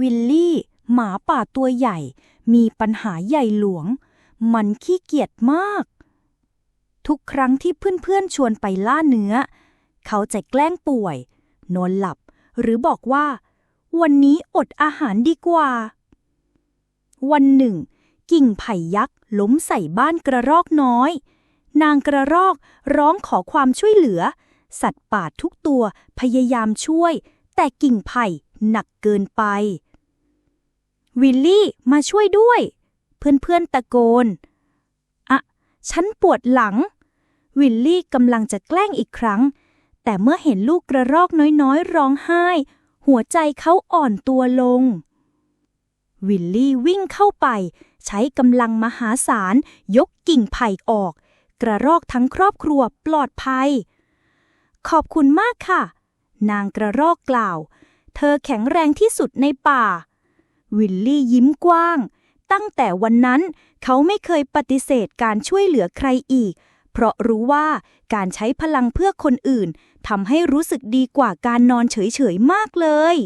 วิลลี่ หมาป่าตัวใหญ่ มีปัญหาใหญ่หลวง มันขี้เกียจมาก ทุกครั้งที่เพื่อนๆชวนไปล่าเนื้อ เขาจะแกล้งป่วย นอนหลับ หรือบอกว่า วันนี้อดอาหารดีกว่า วันหนึ่ง กิ่งไผ่ยักษ์ล้มใส่บ้านกระรอกน้อย นางกระรอกร้องขอความช่วยเหลือ สัตว์ป่าทุกตัวพยายามช่วย แต่กิ่งไผ่หนักเกินไป วิลลี่มาช่วยด้วย เพื่อนๆตะโกน อะฉันปวดหลัง วิลลี่กำลังจะแกล้งอีกครั้ง แต่เมื่อเห็นลูกกระรอกน้อยๆ ร้องไห้ หัวใจเขาอ่อนตัวลง วิลลี่วิ่งเข้าไป ใช้กำลังมหาศาลยกกิ่งไผ่ออก กระรอกทั้งครอบครัวปลอดภัย ขอบคุณมากค่ะ นางกระรอกกล่าว เธอแข็งแรงที่สุดในป่า วิลลี่ยิ้มกว้าง ตั้งแต่วันนั้นเขาไม่เคยปฏิเสธการช่วยเหลือใครอีก เพราะรู้ว่าการใช้พลังเพื่อคนอื่นทำให้รู้สึกดีกว่าการนอนเฉยๆมากเลย